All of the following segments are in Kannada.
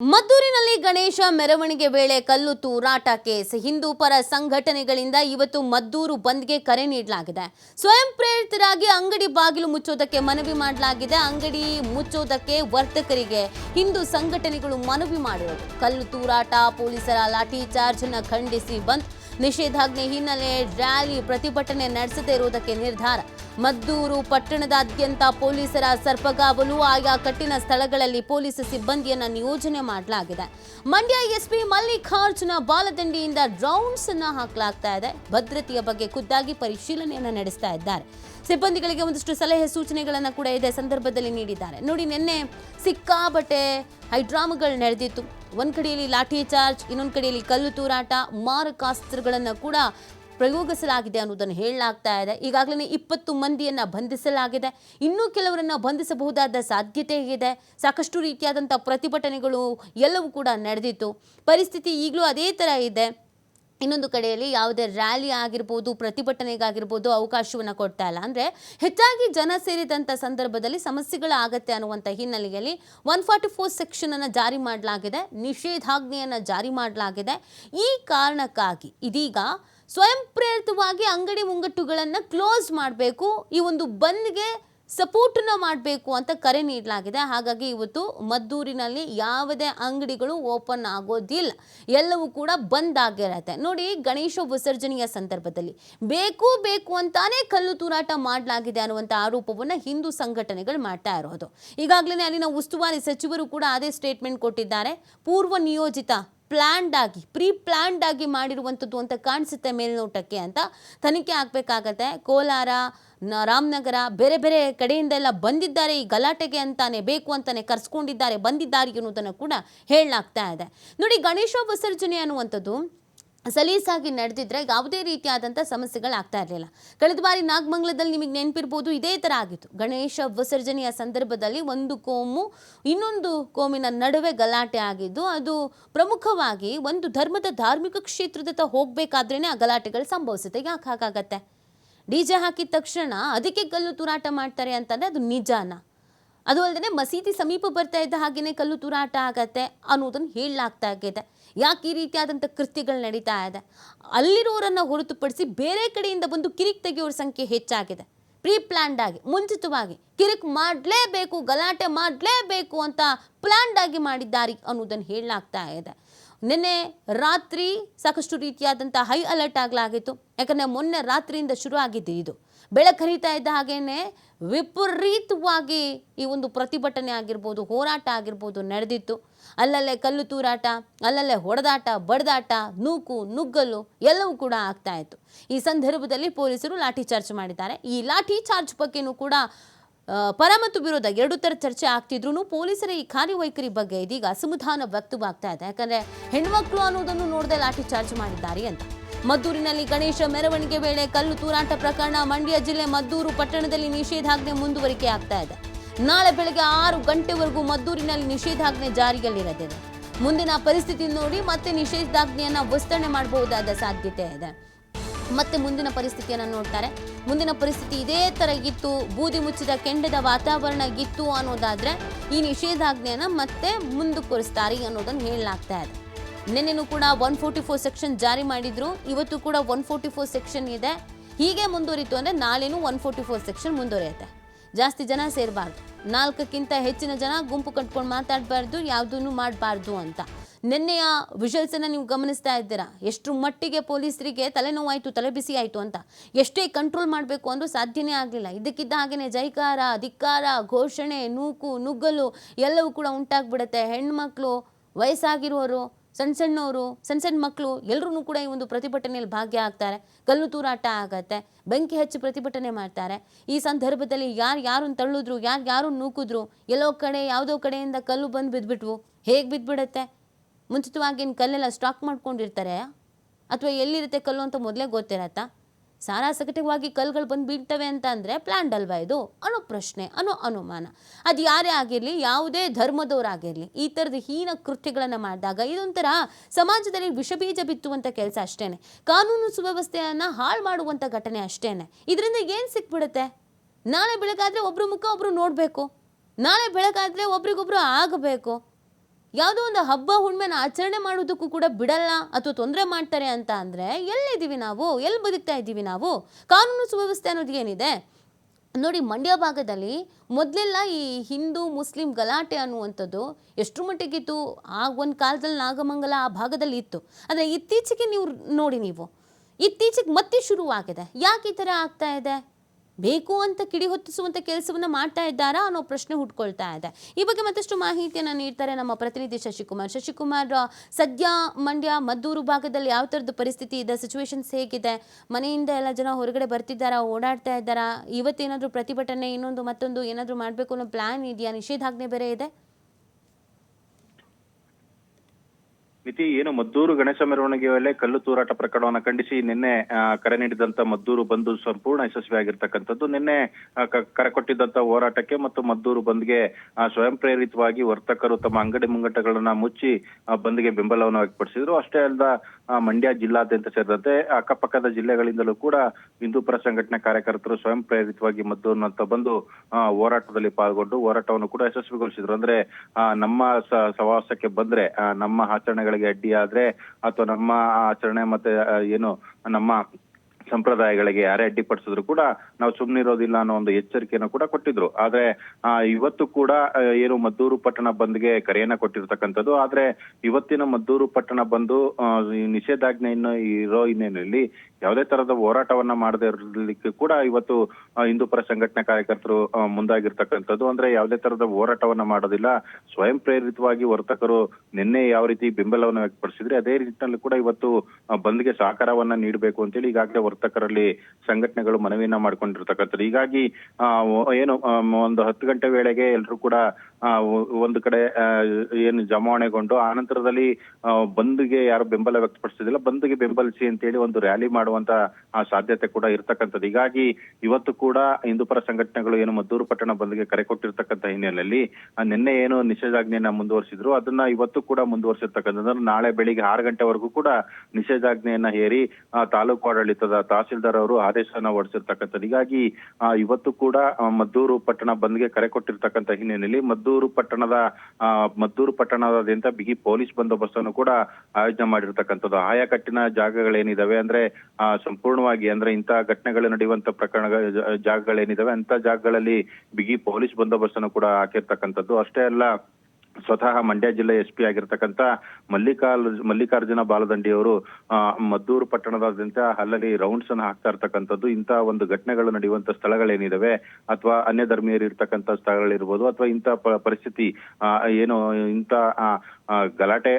ಮದ್ದೂರಿನಲ್ಲಿ ಗಣೇಶ ಮೆರವಣಿಗೆ ವೇಳೆ ಕಲ್ಲು ತೂರಾಟ ಕೇಸ್. ಹಿಂದೂ ಪರ ಸಂಘಟನೆಗಳಿಂದ ಇವತ್ತು ಮದ್ದೂರು ಬಂದ್ಗೆ ಕರೆ ನೀಡಲಾಗಿದೆ. ಸ್ವಯಂ ಪ್ರೇರಿತರಾಗಿ ಅಂಗಡಿ ಬಾಗಿಲು ಮುಚ್ಚೋದಕ್ಕೆ ಮನವಿ ಮಾಡಲಾಗಿದೆ. ಅಂಗಡಿ ಮುಚ್ಚೋದಕ್ಕೆ ವರ್ತಕರಿಗೆ ಹಿಂದೂ ಸಂಘಟನೆಗಳು ಮನವಿ ಮಾಡಿರೋದು. ಕಲ್ಲು ತೂರಾಟ, ಪೊಲೀಸರ ಲಾಠಿ ಚಾರ್ಜ್ ಖಂಡಿಸಿ ಬಂದ್ ನಿಷೇಧಾಜ್ಞೆ ಹಿನ್ನೆಲೆ ರ್ಯಾಲಿ ಪ್ರತಿಭಟನೆ ನಡೆಸದೇ ಇರುವುದಕ್ಕೆ ನಿರ್ಧಾರ. ಮದ್ದೂರು ಪಟ್ಟಣದಾದ್ಯಂತ ಪೊಲೀಸರ ಸರ್ಪಗಾವಲು, ಆಯಾ ಕಟ್ಟಿನ ಸ್ಥಳಗಳಲ್ಲಿ ಪೊಲೀಸ್ ಸಿಬ್ಬಂದಿಯನ್ನು ನಿಯೋಜನೆ ಮಾಡಲಾಗಿದೆ. ಮಂಡ್ಯ ಎಸ್ಪಿ ಮಲ್ಲಿಕಾರ್ಜುನ ಬಾಲದಂಡಿಯಿಂದ ರೌಂಡ್ಸ್ ಅನ್ನ ಹಾಕಲಾಗ್ತಾ ಇದೆ. ಭದ್ರತೆಯ ಬಗ್ಗೆ ಖುದ್ದಾಗಿ ಪರಿಶೀಲನೆಯನ್ನು ನಡೆಸ್ತಾ ಇದ್ದಾರೆ. ಸಿಬ್ಬಂದಿಗಳಿಗೆ ಒಂದಷ್ಟು ಸಲಹೆ ಸೂಚನೆಗಳನ್ನು ಕೂಡ ಇದೇ ಸಂದರ್ಭದಲ್ಲಿ ನೀಡಿದ್ದಾರೆ. ನೋಡಿ, ನಿನ್ನೆ ಸಿಕ್ಕಾಬಟ್ಟೆ ಹೈಡ್ರಾಮಗಳು ನಡೆದಿತ್ತು. ಒಂದ್ ಕಡೆಯಲ್ಲಿ ಲಾಠಿ ಚಾರ್ಜ್, ಇನ್ನೊಂದು ಕಡೆಯಲ್ಲಿ ಕಲ್ಲು ತೂರಾಟ, ಮಾರಕಾಸ್ತ್ರಗಳನ್ನು ಕೂಡ ಪ್ರಯೋಗಿಸಲಾಗಿದೆ ಅನ್ನೋದನ್ನು ಹೇಳಲಾಗ್ತಾ ಇದೆ. ಈಗಾಗಲೇ ಇಪ್ಪತ್ತು ಮಂದಿಯನ್ನು ಬಂಧಿಸಲಾಗಿದೆ. ಇನ್ನೂ ಕೆಲವರನ್ನು ಬಂಧಿಸಬಹುದಾದ ಸಾಧ್ಯತೆ ಇದೆ. ಸಾಕಷ್ಟು ರೀತಿಯಾದಂಥ ಪ್ರತಿಭಟನೆಗಳು ಎಲ್ಲವೂ ಕೂಡ ನಡೆದಿತ್ತು. ಪರಿಸ್ಥಿತಿ ಈಗಲೂ ಅದೇ ಥರ ಇದೆ. ಇನ್ನೊಂದು ಕಡೆಯಲ್ಲಿ ಯಾವುದೇ ರ್ಯಾಲಿ ಆಗಿರ್ಬೋದು, ಪ್ರತಿಭಟನೆಗಾಗಿರ್ಬೋದು ಅವಕಾಶವನ್ನು ಕೊಡ್ತಾ ಇಲ್ಲ. ಅಂದರೆ ಹೆಚ್ಚಾಗಿ ಜನ ಸೇರಿದಂಥ ಸಂದರ್ಭದಲ್ಲಿ ಸಮಸ್ಯೆಗಳಾಗತ್ತೆ ಅನ್ನುವಂಥ ಹಿನ್ನೆಲೆಯಲ್ಲಿ ಒನ್ ಫಾರ್ಟಿ ಫೋರ್ ಸೆಕ್ಷನನ್ನು ಜಾರಿ ಮಾಡಲಾಗಿದೆ. ನಿಷೇಧಾಜ್ಞೆಯನ್ನು ಜಾರಿ ಮಾಡಲಾಗಿದೆ. ಈ ಕಾರಣಕ್ಕಾಗಿ ಇದೀಗ ಸ್ವಯಂ ಪ್ರೇರಿತವಾಗಿ ಅಂಗಡಿ ಮುಂಗಟ್ಟುಗಳನ್ನು ಕ್ಲೋಸ್ ಮಾಡಬೇಕು. ಈ ಒಂದು ಬಂದ್ಗೆ ಸಪೋರ್ಟನ್ನ ಮಾಡಬೇಕು ಅಂತ ಕರೆ ನೀಡಲಾಗಿದೆ. ಹಾಗಾಗಿ ಇವತ್ತು ಮದ್ದೂರಿನಲ್ಲಿ ಯಾವುದೇ ಅಂಗಡಿಗಳು ಓಪನ್ ಆಗೋದಿಲ್ಲ. ಎಲ್ಲವೂ ಕೂಡ ಬಂದ್ ಆಗಿರತ್ತೆ. ನೋಡಿ, ಗಣೇಶ ವಿಸರ್ಜನೆಯ ಸಂದರ್ಭದಲ್ಲಿ ಬೇಕು ಬೇಕು ಅಂತಾನೆ ಕಲ್ಲು ತೂರಾಟ ಮಾಡಲಾಗಿದೆ ಅನ್ನುವಂಥ ಆರೋಪವನ್ನು ಹಿಂದೂ ಸಂಘಟನೆಗಳು ಮಾಡ್ತಾ ಇರೋದು. ಈಗಾಗಲೇ ಅಲ್ಲಿನ ಉಸ್ತುವಾರಿ ಸಚಿವರು ಕೂಡ ಅದೇ ಸ್ಟೇಟ್ಮೆಂಟ್ ಕೊಟ್ಟಿದ್ದಾರೆ. ಪೂರ್ವ ನಿಯೋಜಿತ ಪ್ಲ್ಯಾಂಡ್ ಆಗಿ ಪ್ರೀ ಪ್ಲ್ಯಾಂಡ್ ಆಗಿ ಮಾಡಿರುವಂಥದ್ದು ಅಂತ ಕಾಣಿಸುತ್ತೆ ಮೇಲ್ನೋಟಕ್ಕೆ ಅಂತ ತನಿಖೆ ಆಗಬೇಕಾಗತ್ತೆ. ಕೋಲಾರ ರಾಮನಗರ ಬೇರೆ ಬೇರೆ ಕಡೆಯಿಂದೆಲ್ಲ ಬಂದಿದ್ದಾರೆ. ಈ ಗಲಾಟೆಗೆ ಅಂತಾನೆ ಬೇಕು ಅಂತಾನೆ ಕರ್ಸ್ಕೊಂಡಿದ್ದಾರೆ, ಬಂದಿದ್ದಾರೆ ಅನ್ನೋದನ್ನು ಕೂಡ ಹೇಳಲಾಗ್ತಾ ಇದೆ. ನೋಡಿ ಗಣೇಶ ವಿಸರ್ಜನೆ ಅನ್ನುವಂಥದ್ದು ಸಲೀಸಾಗಿ ನಡೆದಿದ್ರೆ ಯಾವುದೇ ರೀತಿಯಾದಂಥ ಸಮಸ್ಯೆಗಳಾಗ್ತಾ ಇರಲಿಲ್ಲ. ಕಳೆದ ಬಾರಿ ನಾಗಮಂಗಲದಲ್ಲಿ ನಿಮಗೆ ನೆನಪಿರ್ಬೋದು, ಇದೇ ಥರ ಆಗಿತ್ತು. ಗಣೇಶ ವಿಸರ್ಜನೆಯ ಸಂದರ್ಭದಲ್ಲಿ ಒಂದು ಕೋಮು, ಇನ್ನೊಂದು ಕೋಮಿನ ನಡುವೆ ಗಲಾಟೆ ಆಗಿದ್ದು, ಅದು ಪ್ರಮುಖವಾಗಿ ಒಂದು ಧರ್ಮದ ಧಾರ್ಮಿಕ ಕ್ಷೇತ್ರದತ್ತ ಹೋಗಬೇಕಾದ್ರೇ ಆ ಗಲಾಟೆಗಳು ಸಂಭವಿಸುತ್ತೆ. ಯಾಕೆ ಹಾಗಾಗತ್ತೆ? ಡಿ ಜೆ ಹಾಕಿದ ತಕ್ಷಣ ಅದಕ್ಕೆ ಕಲ್ಲು ತೂರಾಟ ಮಾಡ್ತಾರೆ ಅಂತಂದರೆ ಅದು ನಿಜಾನ. ಅದು ಅಲ್ಲದೆ ಮಸೀದಿ ಸಮೀಪ ಬರ್ತಾ ಇದ್ದ ಹಾಗೇನೆ ಕಲ್ಲು ತೂರಾಟ ಆಗತ್ತೆ ಅನ್ನೋದನ್ನು ಹೇಳಲಾಗ್ತಾ ಆಗಿದೆ ಯಾಕೆ ಈ ರೀತಿಯಾದಂಥ ಕೃತ್ಯಗಳು ನಡೀತಾ ಇದೆ? ಅಲ್ಲಿರೋರನ್ನು ಹೊರತುಪಡಿಸಿ ಬೇರೆ ಕಡೆಯಿಂದ ಬಂದು ಕಿರಿಕ್ ತೆಗೆಯೋರ ಸಂಖ್ಯೆ ಹೆಚ್ಚಾಗಿದೆ. ಪ್ರೀ ಪ್ಲ್ಯಾಂಡ್ ಆಗಿ, ಮುಂಚಿತವಾಗಿ ಕಿರಿಕ್ ಮಾಡಲೇಬೇಕು, ಗಲಾಟೆ ಮಾಡಲೇಬೇಕು ಅಂತ ಪ್ಲ್ಯಾಂಡ್ ಆಗಿ ಮಾಡಿದ್ದಾರೆ ಅನ್ನೋದನ್ನು ಹೇಳಲಾಗ್ತಾ ಇದೆ. ನಿನ್ನೆ ರಾತ್ರಿ ಸಾಕಷ್ಟು ರೀತಿಯಾದಂಥ ಹೈ ಅಲರ್ಟ್ ಆಗಲಾಗಿತ್ತು. ಯಾಕಂದರೆ ಮೊನ್ನೆ ರಾತ್ರಿಯಿಂದ ಶುರು ಆಗಿದ್ದು ಇದು. ಬೆಳಕು ಹರಿತಾ ಇದ್ದ ಹಾಗೇನೆ ವಿಪರೀತವಾಗಿ ಈ ಒಂದು ಪ್ರತಿಭಟನೆ ಆಗಿರ್ಬೋದು, ಹೋರಾಟ ಆಗಿರ್ಬೋದು ನಡೆದಿತ್ತು. ಅಲ್ಲಲ್ಲೇ ಕಲ್ಲು ತೂರಾಟ, ಅಲ್ಲಲ್ಲೇ ಹೊಡೆದಾಟ, ಬಡದಾಟ, ನೂಕು, ನುಗ್ಗಲು ಎಲ್ಲವೂ ಕೂಡ ಆಗ್ತಾ ಇತ್ತು. ಈ ಸಂದರ್ಭದಲ್ಲಿ ಪೊಲೀಸರು ಲಾಠಿ ಚಾರ್ಜ್ ಮಾಡಿದ್ದಾರೆ. ಈ ಲಾಠಿ ಚಾರ್ಜ್ ಬಗ್ಗೆನೂ ಕೂಡ ಪರ ಮತ್ತು ವಿರೋಧ ಎರಡು ಥರ ಚರ್ಚೆ ಆಗ್ತಿದ್ರು ಪೊಲೀಸರ ಈ ಕಾರ್ಯವೈಖರಿ ಬಗ್ಗೆ ಇದೀಗ ಅಸಮಾಧಾನ ವ್ಯಕ್ತವಾಗ್ತಾ ಇದೆ. ಯಾಕಂದ್ರೆ ಹೆಣ್ಮಕ್ಳು ಅನ್ನೋದನ್ನು ನೋಡದೆ ಲಾಠಿ ಚಾರ್ಜ್ ಮಾಡಿದ್ದಾರೆ ಅಂತ. ಮದ್ದೂರಿನಲ್ಲಿ ಗಣೇಶ ಮೆರವಣಿಗೆ ವೇಳೆ ಕಲ್ಲು ತೂರಾಟ ಪ್ರಕರಣ, ಮಂಡ್ಯ ಜಿಲ್ಲೆ ಮದ್ದೂರು ಪಟ್ಟಣದಲ್ಲಿ ನಿಷೇಧಾಜ್ಞೆ ಮುಂದುವರಿಕೆ ಆಗ್ತಾ ಇದೆ. ನಾಳೆ ಬೆಳಗ್ಗೆ ಆರು ಗಂಟೆವರೆಗೂ ಮದ್ದೂರಿನಲ್ಲಿ ನಿಷೇಧಾಜ್ಞೆ ಜಾರಿಯಲ್ಲಿರದಿದೆ ಮುಂದಿನ ಪರಿಸ್ಥಿತಿ ನೋಡಿ ಮತ್ತೆ ನಿಷೇಧಾಜ್ಞೆಯನ್ನ ವಿಸ್ತರಣೆ ಮಾಡಬಹುದಾದ ಸಾಧ್ಯತೆ ಇದೆ. ಮತ್ತೆ ಮುಂದಿನ ಪರಿಸ್ಥಿತಿಯನ್ನು ನೋಡ್ತಾರೆ. ಮುಂದಿನ ಪರಿಸ್ಥಿತಿ ಇದೇ ಥರ ಇತ್ತು, ಬೂದಿ ಮುಚ್ಚಿದ ಕೆಂಡದ ವಾತಾವರಣ ಇತ್ತು ಅನ್ನೋದಾದರೆ ಈ ನಿಷೇಧಾಜ್ಞೆಯನ್ನು ಮತ್ತೆ ಮುಂದುವರಿಸ್ತಾರೆ ಅನ್ನೋದನ್ನು ಹೇಳಲಾಗ್ತಾ ಇದೆ. ನಿನ್ನೆನೂ ಕೂಡ ಒನ್ ಫೋರ್ಟಿ ಫೋರ್ ಸೆಕ್ಷನ್ ಜಾರಿ ಮಾಡಿದ್ರು, ಇವತ್ತು ಕೂಡ ಒನ್ ಫೋರ್ಟಿ ಫೋರ್ ಸೆಕ್ಷನ್ ಇದೆ. ಹೀಗೆ ಮುಂದುವರಿತು ಅಂದರೆ ನಾಳೆನೂ ಒನ್ ಫೋರ್ಟಿ ಫೋರ್ ಸೆಕ್ಷನ್ ಮುಂದುವರಿಯುತ್ತೆ. ಜಾಸ್ತಿ ಜನ ಸೇರಬಾರ್ದು. ನಾಲ್ಕಕ್ಕಿಂತ ಹೆಚ್ಚಿನ ಜನ ಗುಂಪು ಕಟ್ಕೊಂಡು ಮಾತಾಡಬಾರ್ದು, ಯಾವುದನ್ನು ಮಾಡಬಾರ್ದು ಅಂತ. ನಿನ್ನೆಯ ವಿಷಲ್ಸನ್ನು ನೀವು ಗಮನಿಸ್ತಾ ಇದ್ದೀರಾ? ಎಷ್ಟು ಮಟ್ಟಿಗೆ ಪೊಲೀಸರಿಗೆ ತಲೆನೋವಾಯಿತು, ತಲೆ ಬಿಸಿ ಆಯಿತು ಅಂತ. ಎಷ್ಟೇ ಕಂಟ್ರೋಲ್ ಮಾಡಬೇಕು ಅಂದರೂ ಸಾಧ್ಯನೇ ಆಗಲಿಲ್ಲ. ಇದಕ್ಕಿದ್ದ ಹಾಗೆಯೇ ಜೈಕಾರ, ಧಿಕ್ಕಾರ, ಘೋಷಣೆ, ನೂಕು, ನುಗ್ಗಲು ಎಲ್ಲವೂ ಕೂಡ ಉಂಟಾಗ್ಬಿಡುತ್ತೆ. ಹೆಣ್ಮಕ್ಳು ವಯಸ್ಸಾಗಿರುವವರು ಸಣ್ಣ ಸಣ್ಣವರು ಸಣ್ಣ ಸಣ್ಣ ಮಕ್ಕಳು ಎಲ್ಲರೂ ಕೂಡ ಈ ಒಂದು ಪ್ರತಿಭಟನೆಯಲ್ಲಿ ಭಾಗ್ಯ ಆಗ್ತಾರೆ. ಕಲ್ಲು ತೂರಾಟ ಆಗತ್ತೆ. ಬೆಂಕಿ ಹಚ್ಚಿ ಪ್ರತಿಭಟನೆ ಮಾಡ್ತಾರೆ. ಈ ಸಂದರ್ಭದಲ್ಲಿ ಯಾರು ಯಾರನ್ನು ತಳ್ಳಿದ್ರು, ಯಾರು ಯಾರು ನೂಕಿದ್ರು, ಎಲ್ಲೋ ಕಡೆ, ಯಾವುದೋ ಕಡೆಯಿಂದ ಕಲ್ಲು ಬಂದು ಬಿದ್ದುಬಿಟ್ವು ಹೇಗೆ ಬಿದ್ದುಬಿಡುತ್ತೆ? ಮುಂಚಿತವಾಗಿ ಏನು ಕಲ್ಲೆಲ್ಲ ಸ್ಟಾಕ್ ಮಾಡ್ಕೊಂಡಿರ್ತಾರೆ. ಅಥವಾ ಎಲ್ಲಿರುತ್ತೆ ಕಲ್ಲು ಅಂತ ಮೊದಲೇ ಗೊತ್ತಿರತ್ತಾ? ಸಾರಾಸಕಟವಾಗಿ ಕಲ್ಗಳು ಬಂದು ಬೀಳ್ತವೆ ಅಂತ ಅಂದರೆ ಪ್ಲ್ಯಾಂಡ್ ಅಲ್ವಾ ಇದು? ಅನ್ನೋ ಪ್ರಶ್ನೆ, ಅನ್ನೋ ಅನುಮಾನ. ಅದು ಯಾರೇ ಆಗಿರಲಿ, ಯಾವುದೇ ಧರ್ಮದವರಾಗಿರಲಿ, ಈ ಥರದ ಹೀನ ಕೃತ್ಯಗಳನ್ನು ಮಾಡಿದಾಗ ಇದೊಂಥರ ಸಮಾಜದಲ್ಲಿ ವಿಷಬೀಜ ಬಿತ್ತುವಂಥ ಕೆಲಸ ಅಷ್ಟೇ ಕಾನೂನು ಸುವ್ಯವಸ್ಥೆಯನ್ನು ಹಾಳು ಮಾಡುವಂಥ ಘಟನೆ ಅಷ್ಟೇ ಇದರಿಂದ ಏನು ಸಿಕ್ಬಿಡುತ್ತೆ? ನಾಳೆ ಬೆಳಗಾದರೆ ಒಬ್ಬರು ಮುಖ ಒಬ್ಬರು ನೋಡಬೇಕು. ನಾಳೆ ಬೆಳಗಾದರೆ ಒಬ್ರಿಗೊಬ್ರು ಆಗಬೇಕು. ಯಾವುದೋ ಒಂದು ಹಬ್ಬ ಹುಣ್ಮೆನ ಆಚರಣೆ ಮಾಡೋದಕ್ಕೂ ಕೂಡ ಬಿಡಲ್ಲ ಅಥವಾ ತೊಂದರೆ ಮಾಡ್ತಾರೆ ಅಂತ ಅಂದರೆ ಎಲ್ಲಿದ್ದೀವಿ ನಾವು? ಎಲ್ಲಿ ಬದುಕ್ತಾ ಇದ್ದೀವಿ ನಾವು? ಕಾನೂನು ಸುವ್ಯವಸ್ಥೆ ಅನ್ನೋದು ಏನಿದೆ? ನೋಡಿ, ಮಂಡ್ಯ ಭಾಗದಲ್ಲಿ ಮೊದಲೆಲ್ಲ ಈ ಹಿಂದೂ, ಮುಸ್ಲಿಂ ಗಲಾಟೆ ಅನ್ನುವಂಥದ್ದು ಎಷ್ಟು ಮಟ್ಟಿಗಿತ್ತು? ಆ ಒಂದು ಕಾಲದಲ್ಲಿ ನಾಗಮಂಗಲ ಆ ಭಾಗದಲ್ಲಿ ಇತ್ತು. ಆದರೆ ಇತ್ತೀಚೆಗೆ ನೀವು ನೋಡಿ ನೀವು, ಇತ್ತೀಚೆಗೆ ಮತ್ತೆ ಶುರುವಾಗಿದೆ. ಯಾಕೆ ಈ ಥರ ಆಗ್ತಾ ಇದೆ? ಬೇಕು ಅಂತ ಕಿಡಿ ಹೊತ್ತಿಸುವಂಥ ಕೆಲಸವನ್ನ ಮಾಡ್ತಾ ಇದ್ದಾರಾ ಅನ್ನೋ ಪ್ರಶ್ನೆ ಹುಟ್ಕೊಳ್ತಾ ಇದೆ. ಈ ಬಗ್ಗೆ ಮತ್ತಷ್ಟು ಮಾಹಿತಿಯನ್ನು ನೀಡ್ತಾರೆ ನಮ್ಮ ಪ್ರತಿನಿಧಿ ಶಶಿಕುಮಾರ್. ಶಶಿಕುಮಾರ್ ಸದ್ಯ ಮಂಡ್ಯ, ಮದ್ದೂರು ಭಾಗದಲ್ಲಿ ಯಾವ ಥರದ ಪರಿಸ್ಥಿತಿ ಇದೆ? ಸಿಚುವೇಶನ್ಸ್ ಹೇಗಿದೆ? ಮನೆಯಿಂದ ಎಲ್ಲ ಜನ ಹೊರಗಡೆ ಬರ್ತಿದ್ದಾರಾ? ಓಡಾಡ್ತಾ ಇದ್ದಾರಾ? ಇವತ್ತೇನಾದರೂ ಪ್ರತಿಭಟನೆ, ಇನ್ನೊಂದು ಮತ್ತೊಂದು ಏನಾದರೂ ಮಾಡಬೇಕು ಅನ್ನೋ ಪ್ಲಾನ್ ಇದೆಯಾ? ನಿಷೇಧಾಜ್ಞೆ ಬೇರೆ ಇದೆ? ಮಿತಿ ಏನು ಮದ್ದೂರು ಗಣೇಶ ಮೆರವಣಿಗೆ ಕಲ್ಲು ತೂರಾಟ ಪ್ರಕರಣವನ್ನು ಖಂಡಿಸಿ ನಿನ್ನೆ ಕರೆ ನೀಡಿದಂತ ಮದ್ದೂರು ಬಂದು ಸಂಪೂರ್ಣ ಯಶಸ್ವಿಯಾಗಿರ್ತಕ್ಕಂಥದ್ದು. ನಿನ್ನೆ ಕರೆ ಕೊಟ್ಟಿದ್ದಂತ ಹೋರಾಟಕ್ಕೆ ಮತ್ತು ಮದ್ದೂರು ಬಂದ್ಗೆ ಸ್ವಯಂ ಪ್ರೇರಿತವಾಗಿ ವರ್ತಕರು ತಮ್ಮ ಅಂಗಡಿ ಮುಂಗಟ್ಟಗಳನ್ನ ಮುಚ್ಚಿ ಬಂದ್ಗೆ ಬೆಂಬಲವನ್ನು ವ್ಯಕ್ತಪಡಿಸಿದ್ರು. ಅಷ್ಟೇ ಅಲ್ಲದ ಮಂಡ್ಯ ಜಿಲ್ಲಾದ್ಯಂತ ಸೇರಿದಂತೆ ಅಕ್ಕಪಕ್ಕದ ಜಿಲ್ಲೆಗಳಿಂದಲೂ ಕೂಡ ಹಿಂದೂಪರ ಸಂಘಟನೆ ಕಾರ್ಯಕರ್ತರು ಸ್ವಯಂ ಪ್ರೇರಿತವಾಗಿ ಮದ್ದೂರಿನಂತ ಬಂದು ಹೋರಾಟದಲ್ಲಿ ಪಾಲ್ಗೊಂಡು ಹೋರಾಟವನ್ನು ಕೂಡ ಯಶಸ್ವಿಗೊಳಿಸಿದ್ರು. ಅಂದ್ರೆ ನಮ್ಮ ಸವಾಸಕ್ಕೆ ಬಂದ್ರೆ ನಮ್ಮ ಆಚರಣೆಗಳಿಗೆ ಅಡ್ಡಿಯಾದ್ರೆ ಅಥವಾ ನಮ್ಮ ಆಚರಣೆ ಮತ್ತೆ ಏನು, ನಮ್ಮ ಸಂಪ್ರದಾಯಗಳಿಗೆ ಯಾರೇ ಅಡ್ಡಿಪಡಿಸಿದ್ರು ಕೂಡ ನಾವು ಸುಮ್ಮನಿರೋದಿಲ್ಲ ಅನ್ನೋ ಒಂದು ಎಚ್ಚರಿಕೆಯನ್ನು ಕೂಡ ಕೊಟ್ಟಿದ್ರು. ಆದ್ರೆ ಇವತ್ತು ಕೂಡ ಏನು ಮದ್ದೂರು ಪಟ್ಟಣ ಬಂದ್ಗೆ ಕರೆಯನ್ನ ಕೊಟ್ಟಿರ್ತಕ್ಕಂಥದ್ದು. ಆದ್ರೆ, ಇವತ್ತಿನ ಮದ್ದೂರು ಪಟ್ಟಣ ಬಂದು ನಿಷೇಧಾಜ್ಞೆಯನ್ನು ಇರೋ ಹಿನ್ನೆಲೆಯಲ್ಲಿ ಯಾವುದೇ ತರದ ಹೋರಾಟವನ್ನ ಮಾಡದೇ ಇರಲಿಕ್ಕೆ ಕೂಡ ಇವತ್ತು ಹಿಂದೂ ಹಿಂದೂಪರ ಸಂಘಟನೆ ಕಾರ್ಯಕರ್ತರು ಮುಂದಾಗಿರ್ತಕ್ಕಂಥದ್ದು. ಅಂದ್ರೆ ಯಾವುದೇ ತರದ ಹೋರಾಟವನ್ನ ಮಾಡೋದಿಲ್ಲ. ಸ್ವಯಂ ಪ್ರೇರಿತವಾಗಿ ವರ್ತಕರು ನಿನ್ನೆ ಯಾವ ರೀತಿ ಬೆಂಬಲವನ್ನು ವ್ಯಕ್ತಪಡಿಸಿದ್ರೆ, ಅದೇ ರೀತಿಯಲ್ಲಿ ಕೂಡ ಇವತ್ತು ಬಂದ್ಗೆ ಸಹಕಾರವನ್ನ ನೀಡಬೇಕು ಅಂತೇಳಿ ಈಗಾಗಲೇ ವರ್ತಕರಲ್ಲಿ ಸಂಘಟನೆಗಳು ಮನವಿಯನ್ನ ಮಾಡ್ಕೊಂಡಿರ್ತಕ್ಕಂಥದ್ದು. ಹೀಗಾಗಿ ಏನು ಒಂದು ಹತ್ತು ಗಂಟೆ ವೇಳೆಗೆ ಎಲ್ಲರೂ ಕೂಡ ಒಂದು ಕಡೆ ಏನು ಜಮಾವಣೆಗೊಂಡು ಆ ನಂತರದಲ್ಲಿ ಬಂದ್ಗೆ ಯಾರು ಬೆಂಬಲ ವ್ಯಕ್ತಪಡಿಸಿದಿಲ್ಲ. ಬಂದ್ಗೆ ಬೆಂಬಲಿಸಿ ಅಂತೇಳಿ ಒಂದು ರ್ಯಾಲಿ ಮಾಡುವಂತ ಸಾಧ್ಯತೆ ಕೂಡ ಇರ್ತಕ್ಕಂಥದ್ದು. ಹೀಗಾಗಿ ಇವತ್ತು ಕೂಡ ಹಿಂದೂಪರ ಸಂಘಟನೆಗಳು ಏನು ಮದ್ದೂರು ಪಟ್ಟಣ ಬಂದ್ಗೆ ಕರೆ ಕೊಟ್ಟಿರ್ತಕ್ಕಂಥ ಹಿನ್ನೆಲೆಯಲ್ಲಿ ನಿನ್ನೆ ಏನು ನಿಷೇಧಾಜ್ಞೆಯನ್ನ ಮುಂದುವರಿಸಿದ್ರು. ಅದನ್ನ ಇವತ್ತು ಕೂಡ ಮುಂದುವರಿಸಿರ್ತಕ್ಕಂಥದ್ದು. ನಾಳೆ ಬೆಳಿಗ್ಗೆ ಆರು ಗಂಟೆವರೆಗೂ ಕೂಡ ನಿಷೇಧಾಜ್ಞೆಯನ್ನ ಹೇರಿ ತಾಲೂಕು ಆಡಳಿತದ ತಹಸೀಲ್ದಾರ್ ಅವರು ಆದೇಶನ ಹೊರಡಿಸಿರ್ತಕ್ಕಂಥದ್ದು. ಹೀಗಾಗಿ ಇವತ್ತು ಕೂಡ ಮದ್ದೂರು ಪಟ್ಟಣ ಬಂದ್ಗೆ ಕರೆ ಕೊಟ್ಟಿರ್ತಕ್ಕಂಥ ಹಿನ್ನೆಲೆಯಲ್ಲಿ ಪಟ್ಟಣದ ಆ, ಮದ್ದೂರು ಪಟ್ಟಣದಾದ್ಯಂತ ಬಿಗಿ ಪೊಲೀಸ್ ಬಂದೋಬಸ್ತ್ ಅನ್ನು ಕೂಡ ಆಯೋಜನೆ ಮಾಡಿರ್ತಕ್ಕಂಥದ್ದು. ಆಯಾಕಟ್ಟಿನ ಜಾಗಗಳೇನಿದಾವೆ ಅಂದ್ರೆ ಸಂಪೂರ್ಣವಾಗಿ ಅಂದ್ರೆ ಇಂತಹ ಘಟನೆಗಳು ನಡೆಯುವಂತ ಪ್ರಕರಣಗಳ ಜ- ಜಾಗಗಳೇನಿದಾವೆ ಅಂತ ಜಾಗಗಳಲ್ಲಿ ಬಿಗಿ ಪೊಲೀಸ್ ಬಂದೋಬಸ್ತ್ ಅನ್ನು ಕೂಡ ಹಾಕಿರ್ತಕ್ಕಂಥದ್ದು. ಅಷ್ಟೇ ಅಲ್ಲ ಸ್ವತಃ ಮಂಡ್ಯ ಜಿಲ್ಲೆ ಎಸ್ ಪಿ ಆಗಿರ್ತಕ್ಕಂಥ ಮಲ್ಲಿಕಾರ್ ಮಲ್ಲಿಕಾರ್ಜುನ ಬಾಲದಂಡಿಯವರು ಮದ್ದೂರು ಪಟ್ಟಣದಾದ್ಯಂತ ಅಲ್ಲಲ್ಲಿ ರೌಂಡ್ಸ್ ಅನ್ನು ಹಾಕ್ತಾ ಇರ್ತಕ್ಕಂಥದ್ದು ಇಂತಹ ಒಂದು ಘಟನೆಗಳು ನಡೆಯುವಂತ ಸ್ಥಳಗಳೇನಿದಾವೆ, ಅಥವಾ ಅನ್ಯ ಧರ್ಮೀಯರು ಇರ್ತಕ್ಕಂಥ ಸ್ಥಳಗಳಿರ್ಬೋದು, ಅಥವಾ ಇಂಥ ಪರಿಸ್ಥಿತಿ ಏನು, ಇಂಥ ಗಲಾಟೆ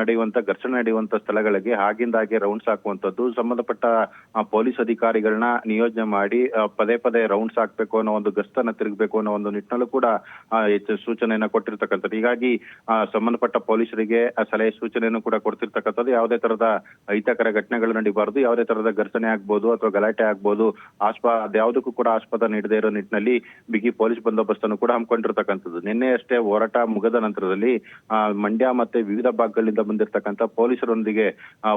ನಡೆಯುವಂತ ಘರ್ಷಣೆ ನಡೆಯುವಂತ ಸ್ಥಳಗಳಿಗೆ ಆಗಿಂದಾಗೆ ರೌಂಡ್ಸ್ ಹಾಕುವಂತದ್ದು ಸಂಬಂಧಪಟ್ಟ ಪೊಲೀಸ್ ಅಧಿಕಾರಿಗಳನ್ನ ನಿಯೋಜನೆ ಮಾಡಿ ಪದೇ ಪದೇ ರೌಂಡ್ಸ್ ಹಾಕ್ಬೇಕು ಅನ್ನೋ ಒಂದು ಗಸ್ತನ್ನ ತಿರುಗಬೇಕು ಅನ್ನೋ ಒಂದು ನಿಟ್ಟಿನಲ್ಲೂ ಕೂಡ ಹೆಚ್ಚು ಸೂಚನೆಯನ್ನ ಕೊಟ್ಟಿರ್ತಕ್ಕಂಥದ್ದು. ಹೀಗಾಗಿ ಆ, ಸಂಬಂಧಪಟ್ಟ ಪೊಲೀಸರಿಗೆ ಸಲಹೆ ಸೂಚನೆಯನ್ನು ಕೂಡ ಕೊಡ್ತಿರ್ತಕ್ಕಂಥದ್ದು ಯಾವುದೇ ತರದ ಅಹಿತಕರ ಘಟನೆಗಳು ನಡೀಬಾರದು. ಯಾವುದೇ ತರದ ಘರ್ಷಣೆ ಆಗ್ಬೋದು ಅಥವಾ ಗಲಾಟೆ ಆಗ್ಬೋದು ಆಸ್ಪ ಅದ್ಯಾವುದಕ್ಕೂ ಕೂಡ ಆಸ್ಪದ ನೀಡದೇ ಇರೋ ನಿಟ್ಟಿನಲ್ಲಿ ಬಿಗಿ ಪೊಲೀಸ್ ಬಂದೋಬಸ್ತ್ ಅನ್ನು ಕೂಡ ಹಮ್ಮಿಕೊಂಡಿರ್ತಕ್ಕಂಥದ್ದು. ನಿನ್ನೆ ಅಷ್ಟೇ ಹೋರಾಟ ಮುಗದ ನಂತರದಲ್ಲಿ ಮಂಡ್ಯ ಮತ್ತೆ ವಿವಿಧ ಭಾಗಗಳಿಂದ ಬಂದಿರತಕ್ಕಂಥ ಪೊಲೀಸರೊಂದಿಗೆ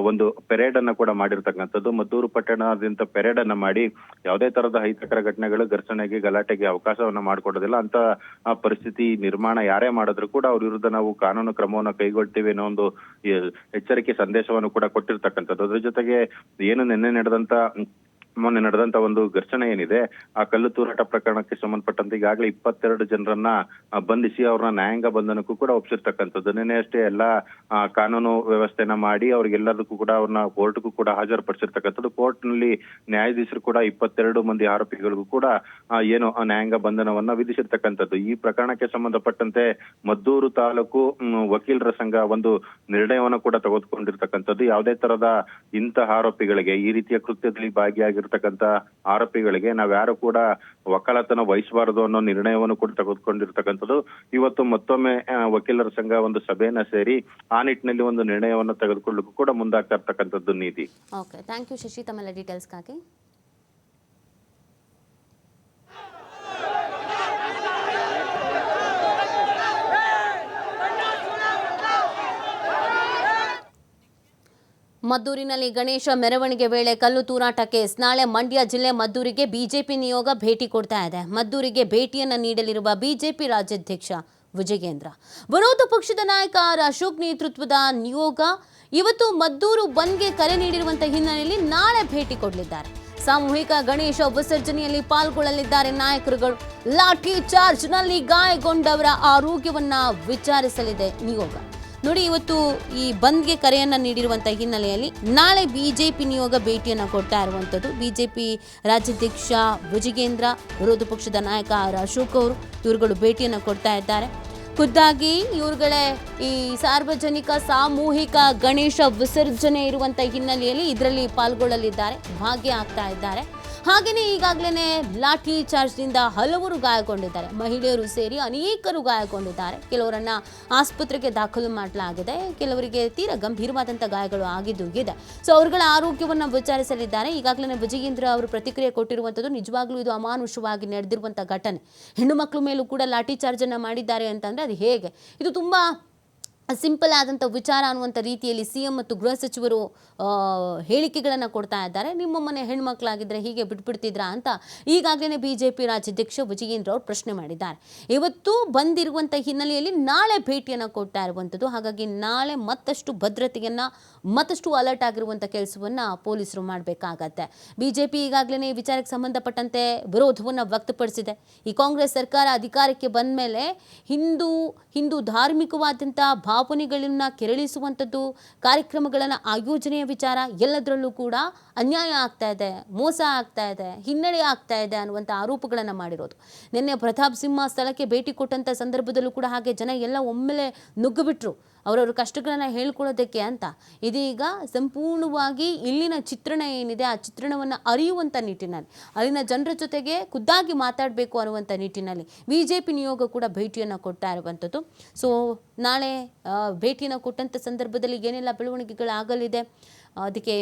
ಒಂದು ಪೆರೇಡ್ ಅನ್ನ ಕೂಡ ಮಾಡಿರ್ತಕ್ಕಂಥದ್ದು. ಮದ್ದೂರು ಪಟ್ಟಣದಿಂದ ಪೆರೇಡ್ ಅನ್ನ ಮಾಡಿ ಯಾವುದೇ ತರದ ಅಹಿತಕರ ಘಟನೆಗಳು ಘರ್ಷಣೆಗೆ ಗಲಾಟೆಗೆ ಅವಕಾಶವನ್ನ ಮಾಡಿಕೊಡೋದಿಲ್ಲ. ಅಂತ ಪರಿಸ್ಥಿತಿ ನಿರ್ಮಾಣ ಯಾರೇ ಮಾಡಿದ್ರು ಕೂಡ ಅವ್ರ ವಿರುದ್ಧ ನಾವು ಕಾನೂನು ಕ್ರಮವನ್ನು ಕೈಗೊಳ್ತೀವಿ ಅನ್ನೋ ಒಂದು ಎಚ್ಚರಿಕೆ ಸಂದೇಶವನ್ನು ಕೂಡ ಕೊಟ್ಟಿರ್ತಕ್ಕಂಥದ್ದು. ಅದ್ರ ಜೊತೆಗೆ ಏನು ನಿನ್ನೆ ನಡೆದಂತ ಮೊನ್ನೆ ನಡೆದಂತ ಒಂದು ಘರ್ಷಣೆ ಏನಿದೆ, ಆ ಕಲ್ಲು ತೂರಾಟ ಪ್ರಕರಣಕ್ಕೆ ಸಂಬಂಧಪಟ್ಟಂತೆ ಈಗಾಗಲೇ ಇಪ್ಪತ್ತೆರಡು ಜನರನ್ನ ಬಂಧಿಸಿ ಅವ್ರನ್ನ ನ್ಯಾಯಾಂಗ ಬಂಧನಕ್ಕೂ ಕೂಡ ಒಪ್ಪಿಸಿರ್ತಕ್ಕಂಥದ್ದು. ನಿನ್ನೆ ಅಷ್ಟೇ ಎಲ್ಲ ಕಾನೂನು ವ್ಯವಸ್ಥೆನ ಮಾಡಿ ಅವ್ರಿಗೆಲ್ಲದಕ್ಕೂ ಕೂಡ ಅವ್ರನ್ನ ಕೋರ್ಟ್ಗೂ ಕೂಡ ಹಾಜರುಪಡಿಸಿರ್ತಕ್ಕಂಥದ್ದು. ಕೋರ್ಟ್ನಲ್ಲಿ ನ್ಯಾಯಾಧೀಶರು ಕೂಡ ಇಪ್ಪತ್ತೆರಡು ಮಂದಿ ಆರೋಪಿಗಳಿಗೂ ಕೂಡ ಏನು ನ್ಯಾಯಾಂಗ ಬಂಧನವನ್ನ ವಿಧಿಸಿರ್ತಕ್ಕಂಥದ್ದು. ಈ ಪ್ರಕರಣಕ್ಕೆ ಸಂಬಂಧಪಟ್ಟಂತೆ ಮದ್ದೂರು ತಾಲೂಕು ವಕೀಲರ ಸಂಘ ಒಂದು ನಿರ್ಣಯವನ್ನು ಕೂಡ ತೆಗೆದುಕೊಂಡಿರ್ತಕ್ಕಂಥದ್ದು. ಯಾವುದೇ ತರದ ಇಂತಹ ಆರೋಪಿಗಳಿಗೆ ಈ ರೀತಿಯ ಕೃತ್ಯದಲ್ಲಿ ಭಾಗಿಯಾಗಿರ್ತಕ್ಕಂಥ ಆರೋಪಿಗಳಿಗೆ ನಾವ್ಯಾರು ಕೂಡ ವಕಾಲತನ ವಹಿಸಬಾರದು ಅನ್ನೋ ನಿರ್ಣಯವನ್ನು ಕೂಡ ತೆಗೆದುಕೊಂಡಿರ್ತಕ್ಕಂಥದ್ದು. ಇವತ್ತು ಮತ್ತೊಮ್ಮೆ ವಕೀಲರ ಸಂಘ ಒಂದು ಸಭೆಯನ್ನ ಸೇರಿ ಆ ನಿಟ್ಟಿನಲ್ಲಿ ಒಂದು ನಿರ್ಣಯವನ್ನು ತೆಗೆದುಕೊಳ್ಳಕ್ಕೂ ಕೂಡ ಮುಂದಾಗ್ತಾ ಇರ್ತಕ್ಕಂಥದ್ದು ನೀತಿ. Okay thank you Shashi. ತಮ್ಮೆಲ್ಲ ಮದ್ದೂರಿನಲ್ಲಿ ಗಣೇಶ ಮೆರವಣಿಗೆ ವೇಳೆ ಕಲ್ಲು ತೂರಾಟ ಕೇಸ್. ನಾಳೆ ಮಂಡ್ಯ ಜಿಲ್ಲೆ ಮದ್ದೂರಿಗೆ ಬಿಜೆಪಿ ನಿಯೋಗ ಭೇಟಿ ಕೊಡ್ತಾ ಇದೆ. ಮದ್ದೂರಿಗೆ ಭೇಟಿಯನ್ನು ನೀಡಲಿರುವ ಬಿಜೆಪಿ ರಾಜ್ಯಾಧ್ಯಕ್ಷ ವಿಜಯೇಂದ್ರ. ವಿರೋಧ ಪಕ್ಷದ ನಾಯಕ ಆರ್ ಅಶೋಕ್ ನೇತೃತ್ವದ ನಿಯೋಗ ಇವತ್ತು ಮದ್ದೂರು ಬಂದ್ಗೆ ಕರೆ ನೀಡಿರುವಂತಹ ಹಿನ್ನೆಲೆಯಲ್ಲಿ ನಾಳೆ ಭೇಟಿ ಕೊಡಲಿದ್ದಾರೆ. ಸಾಮೂಹಿಕ ಗಣೇಶ ವಿಸರ್ಜನೆಯಲ್ಲಿ ಪಾಲ್ಗೊಳ್ಳಲಿದ್ದಾರೆ ನಾಯಕರುಗಳು. ಲಾಠಿ ಚಾರ್ಜ್ನಲ್ಲಿ ಗಾಯಗೊಂಡವರ ಆರೋಗ್ಯವನ್ನ ವಿಚಾರಿಸಲಿದೆ ನಿಯೋಗ. ನೋಡಿ, ಇವತ್ತು ಈ ಬಂದ್ಗೆ ಕರೆಯನ್ನ ನೀಡಿರುವಂತಹ ಹಿನ್ನೆಲೆಯಲ್ಲಿ ನಾಳೆ ಬಿಜೆಪಿ ನಿಯೋಗ ಭೇಟಿಯನ್ನ ಕೊಡ್ತಾ ಇರುವಂಥದ್ದು. ಬಿಜೆಪಿ ರಾಜ್ಯಾಧ್ಯಕ್ಷ ಭುಜಗೇಂದ್ರ, ವಿರೋಧ ಪಕ್ಷದ ನಾಯಕ ಆರ್ ಅಶೋಕ್ ಅವರು ಇವರುಗಳು ಭೇಟಿಯನ್ನ ಕೊಡ್ತಾ ಇದ್ದಾರೆ. ಖುದ್ದಾಗಿ ಇವ್ರುಗಳೇ ಈ ಸಾರ್ವಜನಿಕ, ಸಾಮೂಹಿಕ ಗಣೇಶ ವಿಸರ್ಜನೆ ಇರುವಂತ ಹಿನ್ನೆಲೆಯಲ್ಲಿ ಇದರಲ್ಲಿ ಪಾಲ್ಗೊಳ್ಳಲಿದ್ದಾರೆ. ಭಾಗಿಯಾಗ್ತಾ ಇದ್ದಾರೆ. ಹಾಗೆಯೇ ಈಗಾಗಲೇ ಲಾಠಿ ಚಾರ್ಜ್ನಿಂದ ಹಲವರು ಗಾಯಗೊಂಡಿದ್ದಾರೆ. ಮಹಿಳೆಯರು ಸೇರಿ ಅನೇಕರು ಗಾಯಗೊಂಡಿದ್ದಾರೆ. ಕೆಲವರನ್ನ ಆಸ್ಪತ್ರೆಗೆ ದಾಖಲು ಮಾಡಲಾಗಿದೆ. ಕೆಲವರಿಗೆ ತೀರಾ ಗಂಭೀರವಾದಂಥ ಗಾಯಗಳು ಆಗಿದ್ದು ಇದೆ. ಸೊ ಅವರುಗಳ ಆರೋಗ್ಯವನ್ನು ವಿಚಾರಿಸಲಿದ್ದಾರೆ. ಈಗಾಗಲೇ ವಿಜಯೇಂದ್ರ ಅವರು ಪ್ರತಿಕ್ರಿಯೆ ಕೊಟ್ಟಿರುವಂಥದ್ದು ನಿಜವಾಗ್ಲೂ ಇದು ಅಮಾನುಷವಾಗಿ ನಡೆದಿರುವಂಥ ಘಟನೆ. ಹೆಣ್ಣು ಮಕ್ಕಳ ಮೇಲೂ ಕೂಡ ಲಾಠಿ ಚಾರ್ಜನ್ನು ಮಾಡಿದ್ದಾರೆ ಅಂತಂದರೆ ಅದು ಹೇಗೆ? ಇದು ತುಂಬ ಸಿಂಪಲ್ ಆದಂಥ ವಿಚಾರ ಅನ್ನುವಂಥ ರೀತಿಯಲ್ಲಿ ಸಿ ಎಂ ಮತ್ತು ಗೃಹ ಸಚಿವರು ಹೇಳಿಕೆಗಳನ್ನು ಕೊಡ್ತಾ ಇದ್ದಾರೆ. ನಿಮ್ಮ ಮನೆ ಹೆಣ್ಮಕ್ಳಾಗಿದ್ದರೆ ಹೀಗೆ ಬಿಟ್ಬಿಡ್ತಿದ್ರಾ ಅಂತ ಈಗಾಗಲೇ ಬಿ ಜೆ ಪಿ ರಾಜ್ಯಾಧ್ಯಕ್ಷ ವಿಜಯೇಂದ್ರ ಅವರು ಪ್ರಶ್ನೆ ಮಾಡಿದ್ದಾರೆ. ಇವತ್ತು ಬಂದಿರುವಂಥ ಹಿನ್ನೆಲೆಯಲ್ಲಿ ನಾಳೆ ಭೇಟಿಯನ್ನು ಕೊಡ್ತಾ ಇರುವಂಥದ್ದು ಹಾಗಾಗಿ ನಾಳೆ ಮತ್ತಷ್ಟು ಭದ್ರತೆಯನ್ನು, ಮತ್ತಷ್ಟು ಅಲರ್ಟ್ ಆಗಿರುವಂಥ ಕೆಲಸವನ್ನು ಪೊಲೀಸರು ಮಾಡಬೇಕಾಗತ್ತೆ. ಬಿ ಜೆ ಪಿ ಈಗಾಗಲೇ ಈ ವಿಚಾರಕ್ಕೆ ಸಂಬಂಧಪಟ್ಟಂತೆ ವಿರೋಧವನ್ನು ವ್ಯಕ್ತಪಡಿಸಿದೆ. ಈ ಕಾಂಗ್ರೆಸ್ ಸರ್ಕಾರ ಅಧಿಕಾರಕ್ಕೆ ಬಂದ ಮೇಲೆ ಹಿಂದೂ ಹಿಂದೂ ಧಾರ್ಮಿಕವಾದಂಥ ಭಾವನೆಗಳನ್ನು ಕೆರಳಿಸುವಂಥದ್ದು, ಕಾರ್ಯಕ್ರಮಗಳನ್ನು ಆಯೋಜನೆಯ ವಿಚಾರ ಎಲ್ಲದರಲ್ಲೂ ಕೂಡ ಅನ್ಯಾಯ ಆಗ್ತಾ ಇದೆ, ಮೋಸ ಆಗ್ತಾ ಇದೆ, ಹಿನ್ನಡೆ ಆಗ್ತಾ ಇದೆ ಅನ್ನುವಂಥ ಆರೋಪಗಳನ್ನು ಮಾಡಿರೋದು. ನಿನ್ನೆ ಪ್ರತಾಪ್ ಸಿಂಹ ಸ್ಥಳಕ್ಕೆ ಭೇಟಿ ಕೊಟ್ಟಂಥ ಸಂದರ್ಭದಲ್ಲೂ ಕೂಡ ಹಾಗೆ ಜನ ಎಲ್ಲ ಒಮ್ಮೆಲೆ ನುಗ್ಗುಬಿಟ್ರು. ಅವರವ್ರ ಕಷ್ಟಗಳನ್ನು ಹೇಳ್ಕೊಳ್ಳೋದಕ್ಕೆ ಅಂತ. ಇದೀಗ ಸಂಪೂರ್ಣವಾಗಿ ಇಲ್ಲಿನ ಚಿತ್ರಣ ಏನಿದೆ, ಆ ಚಿತ್ರಣವನ್ನು ಅರಿಯುವಂಥ ನಿಟ್ಟಿನಲ್ಲಿ, ಅಲ್ಲಿನ ಜನರ ಜೊತೆಗೆ ಖುದ್ದಾಗಿ ಮಾತಾಡಬೇಕು ಅನ್ನುವಂಥ ನಿಟ್ಟಿನಲ್ಲಿ ಬಿ ಜೆ ಪಿ ನಿಯೋಗ ಕೂಡ ಭೇಟಿಯನ್ನು ಕೊಡ್ತಾ ಇರುವಂಥದ್ದು ಸೊ ನಾಳೆ ಭೇಟಿಯನ್ನು ಕೊಟ್ಟಂಥ ಸಂದರ್ಭದಲ್ಲಿ ಏನೆಲ್ಲ ಬೆಳವಣಿಗೆಗಳಾಗಲಿದೆ, ಅದಕ್ಕೆ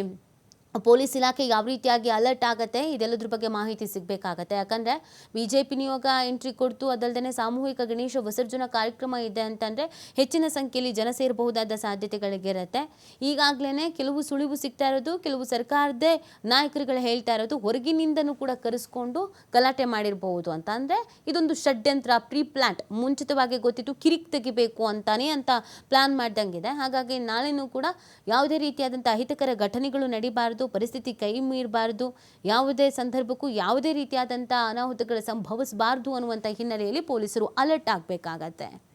ಪೊಲೀಸ್ ಇಲಾಖೆ ಯಾವ ರೀತಿಯಾಗಿ ಅಲರ್ಟ್ ಆಗುತ್ತೆ, ಇದೆಲ್ಲದ್ರ ಬಗ್ಗೆ ಮಾಹಿತಿ ಸಿಗಬೇಕಾಗತ್ತೆ. ಯಾಕಂದರೆ ಬಿ ಜೆ ಪಿ ನಿಯೋಗ ಎಂಟ್ರಿ ಕೊಡ್ತು ಅದಲ್ಲದೆ ಸಾಮೂಹಿಕ ಗಣೇಶ ವಿಸರ್ಜನಾ ಕಾರ್ಯಕ್ರಮ ಇದೆ ಅಂತಂದರೆ ಹೆಚ್ಚಿನ ಸಂಖ್ಯೆಯಲ್ಲಿ ಜನ ಸೇರಬಹುದಾದ ಸಾಧ್ಯತೆಗಳಿಗಿರುತ್ತೆ ಈಗಾಗಲೇ ಕೆಲವು ಸುಳಿವು ಸಿಗ್ತಾ ಇರೋದು, ಕೆಲವು ಸರ್ಕಾರದೇ ನಾಯಕರುಗಳು ಹೇಳ್ತಾ ಇರೋದು, ಹೊರಗಿನಿಂದನೂ ಕೂಡ ಕರೆಸ್ಕೊಂಡು ಗಲಾಟೆ ಮಾಡಿರಬಹುದು ಅಂತ. ಅಂದರೆ ಇದೊಂದು ಷಡ್ಯಂತ್ರ ಪ್ರೀ ಪ್ಲಾಂಟ್ ಮುಂಚಿತವಾಗಿ ಗೊತ್ತಿತ್ತು, ಕಿರಿಕ್ ತೆಗಿಬೇಕು ಅಂತಾನೆ ಅಂತ ಪ್ಲಾನ್ ಮಾಡ್ದಂಗಿದೆ. ಹಾಗಾಗಿ ನಾಳೆನೂ ಕೂಡ ಯಾವುದೇ ರೀತಿಯಾದಂಥ ಅಹಿತಕರ ಘಟನೆಗಳು ನಡಿಬಾರ್ದು. ಪರಿಸ್ಥಿತಿ ಕೈ ಮೀರಬಾರ್ದು ಯಾವುದೇ ಸಂದರ್ಭಕ್ಕೂ ಯಾವುದೇ ರೀತಿಯಾದಂಥ ಅನಾಹುತಗಳು ಸಂಭವಿಸಬಾರ್ದು ಅನ್ನುವಂಥ ಹಿನ್ನೆಲೆಯಲ್ಲಿ ಪೊಲೀಸರು ಅಲರ್ಟ್ ಆಗಬೇಕಾಗತ್ತೆ.